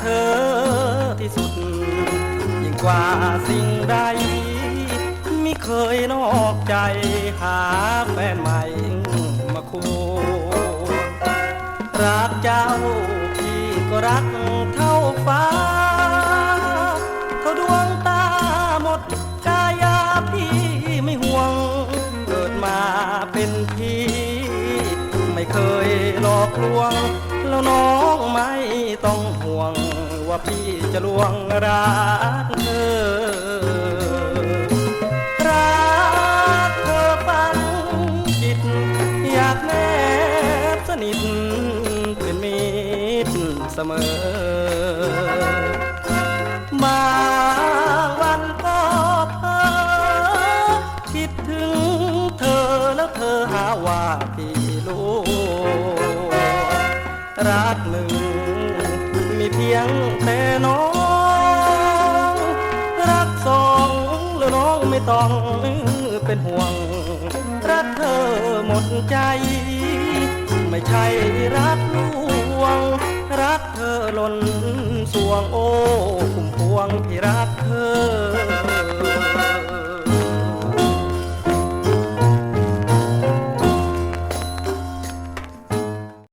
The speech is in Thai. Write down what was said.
เธอที่สุด ยิ่งกว่าสิ่งใดไม่เคยนอกใจหาแฟนใหม่มาคู่ รักเจ้าพี่ก็รักเท่าฟ้า เท่าดวงตาหมดกายาพี่ไม่ห่วง เกิดมาเป็นพี่ ไม่เคยหลอกลวง แล้วน้องไม่ต้องห่วง ว่าพี่จะลวงรักเธอรักเธอฝันจิต อยากแนบสนิทเป็นมิตรเสมอ เธอหาว่าพี่รู้รักหนึ่ง มีเพียงแต่น้อง รักสองแล้วน้องไม่ต้องเป็นห่วง รักเธอหมดใจ ไม่ใช่รักลวง รักเธอล้นสวงโอ้คุ้มพวงที่รักเธอ